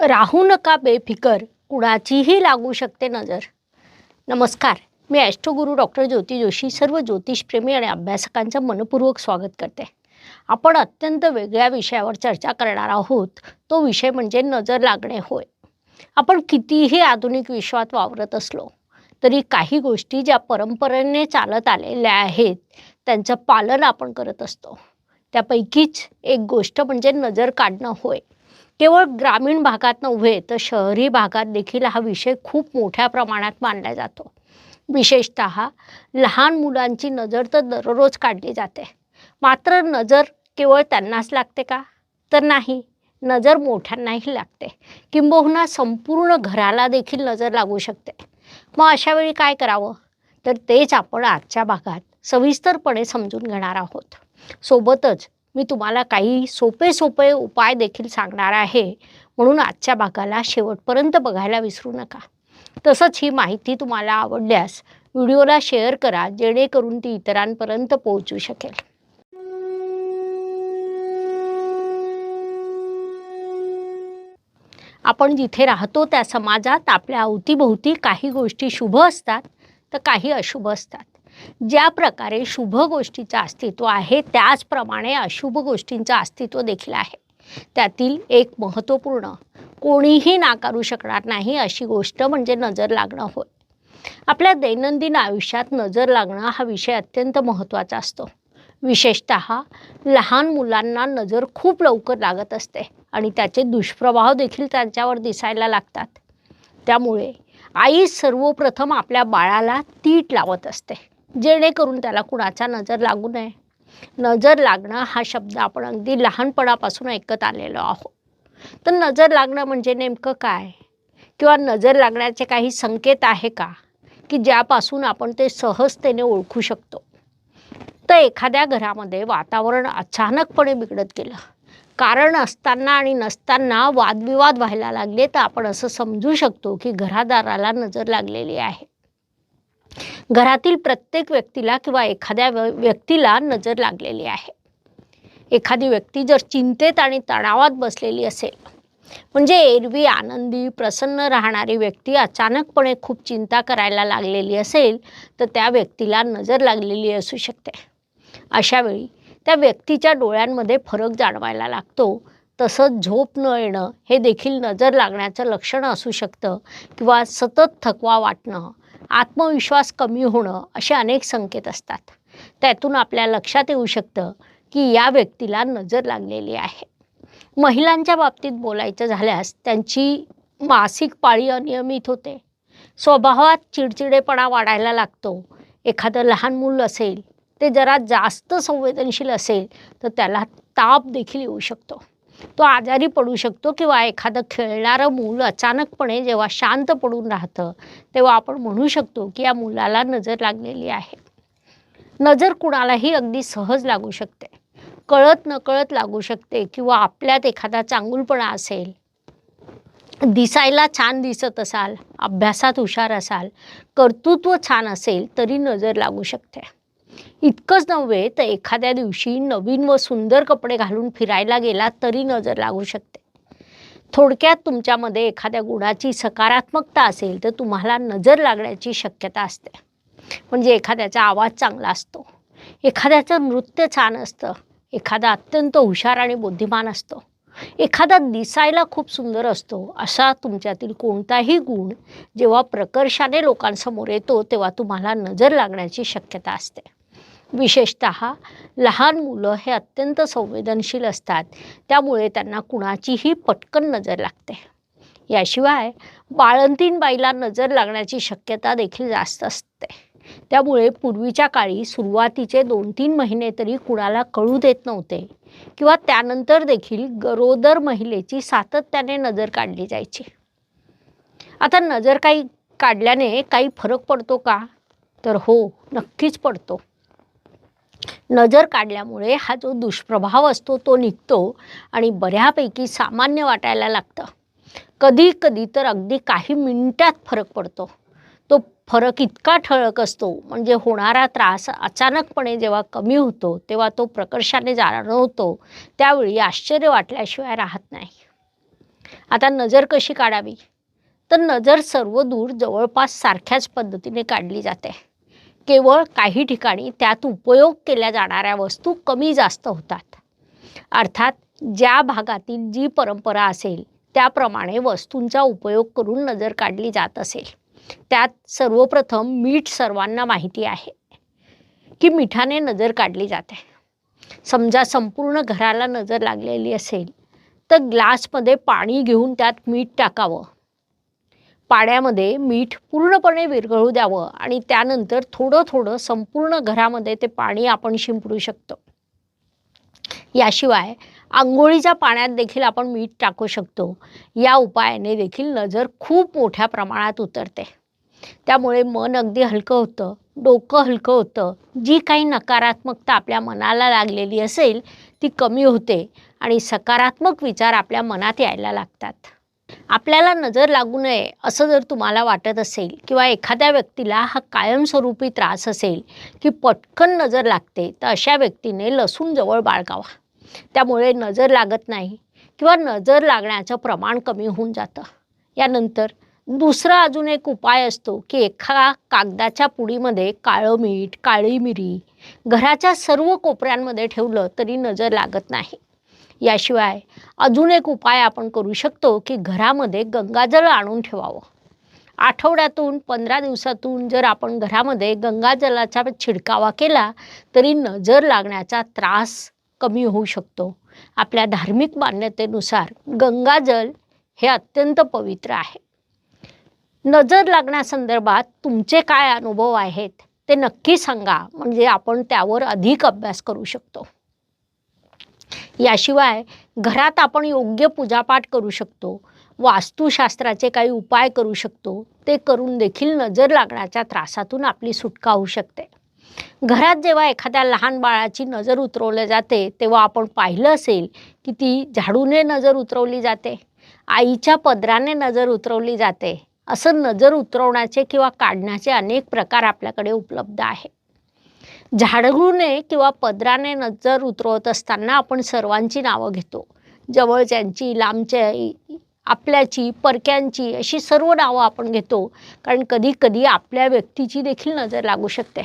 राहू नका बेफिकर कुणाचीही लागू शकते नजर. नमस्कार मी ॲस्ट्रोगुरू डॉक्टर ज्योती जोशी सर्व ज्योतिषप्रेमी आणि अभ्यासकांचं मनपूर्वक स्वागत करते. आपण अत्यंत वेगळ्या विषयावर चर्चा करणार आहोत. तो विषय म्हणजे नजर लागणे होय. आपण कितीही आधुनिक विश्वात वावरत असलो तरी काही गोष्टी ज्या परंपरेने चालत आलेल्या आहेत त्यांचं पालन आपण करत असतो. त्यापैकीच एक गोष्ट म्हणजे नजर काढणं होय. केवळ ग्रामीण भागात नव्हे तर शहरी भागात देखील हा विषय खूप मोठ्या प्रमाणात मानला जातो. विशेषत लहान मुलांची नजर तर दररोज काढली जाते. मात्र नजर केवळ त्यांनाच लागते का? तर नाही नजर मोठ्यांनाही लागते. किंबहुना संपूर्ण घराला देखील नजर लागू शकते. मग अशा वेळी काय करावं? तर तेच आपण आजच्या भागात सविस्तरपणे समजून घेणार आहोत. सोबतच मी तुम्हाला काही सोपे सोपे उपाय देखील सांगणार आहे. म्हणून आजच्या भागाला शेवटपर्यंत बघायला विसरू नका. तसंच ही माहिती तुम्हाला आवडल्यास व्हिडिओला शेअर करा जेणेकरून ती इतरांपर्यंत पोहोचू शकेल. आपण जिथे राहतो त्या समाजात आपल्या अवतीभोवती काही गोष्टी शुभ असतात तर काही अशुभ असतात. ज्या प्रकारे शुभ गोष्टीचं अस्तित्व आहे त्याचप्रमाणे अशुभ गोष्टींचं अस्तित्व देखील आहे. त्यातील एक महत्त्वपूर्ण कोणीही नाकारू शकणार नाही अशी गोष्ट म्हणजे नजर लागणं होय. आपल्या दैनंदिन आयुष्यात नजर लागणं हा विषय अत्यंत महत्त्वाचा असतो. विशेषत लहान मुलांना नजर खूप लवकर लागत असते आणि त्याचे दुष्प्रभाव देखील त्यांच्यावर दिसायला लागतात. त्यामुळे आई सर्वप्रथम आपल्या बाळाला तीट लावत असते. जेणेकरून त्याला कुणाचा नजर लागू नये. नजर लागणं हा शब्द आपण अगदी लहानपणापासून ऐकत आलेलो आहोत. तर नजर लागणं म्हणजे नेमकं काय? किंवा नजर लागण्याचे काही संकेत आहे का? की ज्यापासून आपण ते सहजतेने ओळखू शकतो. तर एखाद्या घरामध्ये वातावरण अचानकपणे बिघडत गेलं. कारण असताना आणि नसताना वादविवाद व्हायला लागले तर आपण असं समजू शकतो की घरादाराला नजर लागलेली आहे. घरातील प्रत्येक व्यक्तीला किंवा एखाद्या व्य- व्यक्तीला नजर लागलेली आहे. एखादी व्यक्ती जर चिंतेत आणि तणावात बसलेली असेल म्हणजे एरवी आनंदी प्रसन्न राहणारी व्यक्ती अचानकपणे खूप चिंता करायला लागलेली असेल तर त्या व्यक्तीला नजर लागलेली असू शकते. अशा वेळी त्या व्यक्तीच्या डोळ्यांमध्ये फरक जाणवायला लागतो. तसंच झोप न येणं हे देखील नजर लागण्याचं लक्षण असू शकतं किंवा सतत थकवा वाटणं आत्मविश्वास कमी होणं असे अनेक संकेत असतात. त्यातून आपल्या लक्षात येऊ शकतं की या व्यक्तीला नजर लागलेली आहे. महिलांच्या बाबतीत बोलायचं झाल्यास त्यांची मासिक पाळी अनियमित होते. स्वभावात चिडचिडेपणा वाढायला लागतो. एखादं लहान मूल असेल ते जरा जास्त संवेदनशील असेल तर त्याला ताप देखील येऊ शकतो. तो आजारी पडू शकतो किंवा एखादं खेळणारं मूल अचानकपणे जेव्हा शांत पडून राहतं तेव्हा आपण म्हणू शकतो की या मुलाला नजर लागलेली आहे. नजर कुणालाही अगदी सहज लागू शकते. कळत नकळत लागू शकते किंवा आपल्यात एखादा चांगुलपणा असेल दिसायला छान दिसत असाल अभ्यासात हुशार असाल कर्तृत्व छान असेल तरी नजर लागू शकते. इतकंच नव्हे तर एखाद्या दिवशी नवीन व सुंदर कपडे घालून फिरायला गेला तरी नजर लागू शकते. थोडक्यात तुमच्यामध्ये एखाद्या गुणाची सकारात्मकता असेल तर तुम्हाला नजर लागण्याची शक्यता असते. म्हणजे एखाद्याचा आवाज चांगला असतो एखाद्याचं नृत्य छान असतं एखादा अत्यंत हुशार आणि बुद्धिमान असतो एखादा दिसायला खूप सुंदर असतो असा तुमच्यातील कोणताही गुण जेव्हा प्रकर्षाने लोकांसमोर येतो तेव्हा तुम्हाला नजर लागण्याची शक्यता असते. विशेषत लहान मुलं हे अत्यंत संवेदनशील असतात. त्यामुळे त्यांना कुणाचीही पटकन नजर लागते. याशिवाय बाळंतीण बाईला नजर लागण्याची शक्यता देखील जास्त असते. त्यामुळे पूर्वीच्या काळी सुरुवातीचे दोन तीन महिने तरी कुणाला कळू देत नव्हते किंवा त्यानंतर देखील गरोदर महिलेची सातत्याने नजर काढली जायची. आता नजर काही काढल्याने काही फरक पडतो का? तर हो नक्कीच पडतो. नजर काढल्यामुळे हा जो दुष्प्रभाव असतो तो निघतो आणि बऱ्यापैकी सामान्य वाटायला लागतं. कधी कधी तर अगदी काही मिनिटात फरक पडतो. तो फरक इतका ठळक असतो म्हणजे होणारा त्रास अचानकपणे जेव्हा कमी होतो तेव्हा तो प्रकर्षाने जाणवतो त्यावेळी आश्चर्य वाटल्याशिवाय राहत नाही. आता नजर कशी काढावी? तर नजर सर्व दूर जवळपास सारख्याच पद्धतीने काढली जाते. केवळ काही ठिकाणी त्यात उपयोग केल्या जाणाऱ्या वस्तू कमी जास्त होतात. अर्थात ज्या भागातील जी परंपरा असेल त्याप्रमाणे वस्तूंचा उपयोग करून नजर काढली जात असेल. त्यात सर्वप्रथम मीठ सर्वांना माहिती आहे. की मिठाने नजर काढली जाते. समजा संपूर्ण घराला नजर लागलेली असेल तर ग्लासमध्ये पाणी घेऊन त्यात मीठ टाकावं. पाण्यामध्ये मीठ पूर्णपणे विरघळू द्यावं आणि त्यानंतर थोडं थोडं संपूर्ण घरामध्ये ते पाणी आपण शिंपडू शकतो. याशिवाय आंघोळीच्या पाण्यात देखील आपण मीठ टाकू शकतो. या उपायाने देखील नजर खूप मोठ्या प्रमाणात उतरते. त्यामुळे मन अगदी हलकं होतं डोकं हलकं होतं. जी काही नकारात्मकता आपल्या मनाला लागलेली असेल ती कमी होते आणि सकारात्मक विचार आपल्या मनात यायला लागतात. आपल्याला नजर लागू नये असं जर तुम्हाला वाटत असेल किंवा एखाद्या व्यक्तीला हा कायमस्वरूपी त्रास असेल की पटकन नजर लागते तर अशा व्यक्तीने लसूण जवळ बाळगावा. त्यामुळे नजर लागत नाही किंवा नजर लागण्याचं प्रमाण कमी होऊन जातं. यानंतर दुसरा अजून एक उपाय असतो की एका कागदाच्या पुडीमध्ये काळं मीठ काळी मिरी घराच्या सर्व कोपऱ्यांमध्ये ठेवलं तरी नजर लागत नाही. याशिवाय अजून एक उपाय आपण करू शकतो की घरामध्ये गंगाजळ आणून ठेवावं. आठवड्यातून पंधरा दिवसातून जर आपण घरामध्ये गंगाजलाचा छिडकावा केला तरी नजर लागण्याचा त्रास कमी होऊ शकतो. आपल्या धार्मिक मान्यतेनुसार गंगाजल हे अत्यंत पवित्र आहे. नजर लागण्यासंदर्भात तुमचे काय अनुभव आहेत ते नक्की सांगा. म्हणजे आपण त्यावर अधिक अभ्यास करू शकतो. याशिवाय घरात आपण योग्य पूजापाठ करू शकतो वास्तुशास्त्राचे काही उपाय करू शकतो ते करून देखील नजर लागण्याच्या त्रासातून आपली सुटका होऊ शकते. घरात जेव्हा एखाद्या लहान बाळाची नजर उतरवली जाते तेव्हा आपण पाहिलं असेल की ती झाडूने नजर उतरवली जाते आईच्या पदराने नजर उतरवली जाते असं नजर उतरवण्याचे किंवा काढण्याचे अनेक प्रकार आपल्याकडे उपलब्ध आहेत. झाडूने किंवा पदराने नजर उतरवत असताना आपण सर्वांची नावं घेतो. जवळच्यांची लांबच्या आपल्याची परक्यांची अशी सर्व नावं आपण घेतो. कारण कधी कधी आपल्या व्यक्तीची देखील नजर लागू शकते.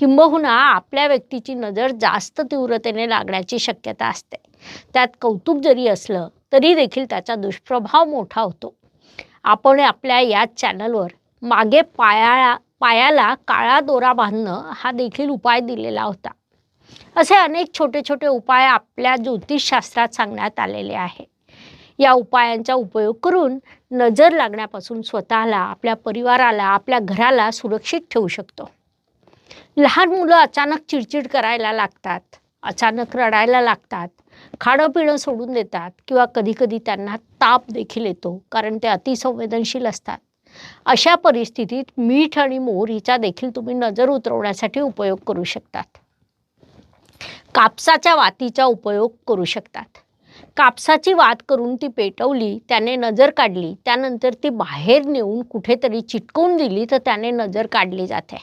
किंबहुना आपल्या व्यक्तीची नजर जास्त तीव्रतेने लागण्याची शक्यता असते. त्यात कौतुक जरी असलं तरी देखील त्याचा दुष्प्रभाव मोठा होतो. आपण आपल्या याच चॅनलवर मागे पाया पायाला काळा दोरा बांधणं हा देखील उपाय दिलेला होता. असे अनेक छोटे छोटे उपाय आपल्या ज्योतिषशास्त्रात सांगण्यात आलेले आहे. या उपायांचा उपयोग करून नजर लागण्यापासून स्वतःला आपल्या परिवाराला आपल्या घराला सुरक्षित ठेवू शकतो. लहान मुलं अचानक चिडचिड करायला लागतात अचानक रडायला लागतात खाणं पिणं सोडून देतात किंवा कधीकधी त्यांना ताप देखील येतो कारण ते अतिसंवेदनशील असतात. अशा परिस्थितीत मीठ आणि मोहरीचा देखील तुम्ही नजर उतरवण्यासाठी उपयोग करू शकतात. कापसाच्या वातीचा उपयोग करू शकतात. कापसाची वात करून ती पेटवली त्याने नजर काढली त्यानंतर ती बाहेर नेऊन कुठेतरी चिटकवून दिली तर त्याने नजर काढली जाते.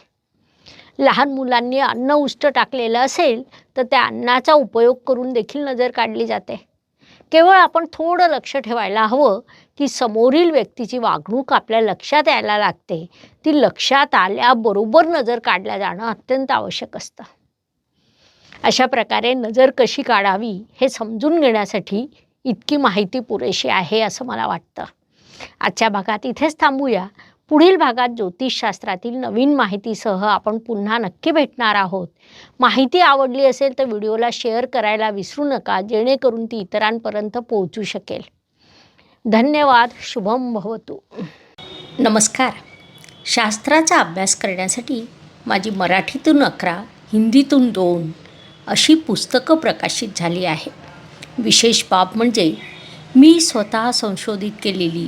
लहान मुलांनी अन्न उष्ट टाकलेलं असेल तर त्या अन्नाचा उपयोग करून देखील नजर काढली जाते. केवळ आपण थोडं लक्ष ठेवायला हवं की समोरील व्यक्तीची वागणूक आपल्या लक्षात यायला लागते. ती लक्षात आल्याबरोबर नजर काढल्या जाणं अत्यंत आवश्यक असतं. अशा प्रकारे नजर कशी काढावी हे समजून घेण्यासाठी इतकी माहिती पुरेशी आहे असं मला वाटतं. आजच्या भागात इथेच थांबूया. पुढील भागात ज्योतिषशास्त्रातील नवीन माहितीसह आपण पुन्हा नक्की भेटणार आहोत. माहिती आवडली असेल तर व्हिडिओला शेअर करायला विसरू नका जेणेकरून ती इतरांपर्यंत पोहोचू शकेल. धन्यवाद शुभम भवतु. नमस्कार. शास्त्राचा अभ्यास करण्यासाठी माझी मराठीतून अकरा हिंदीतून दोन अशी पुस्तकं प्रकाशित झाली आहे विशेष बाब म्हणजे मी स्वतः संशोधित केलेली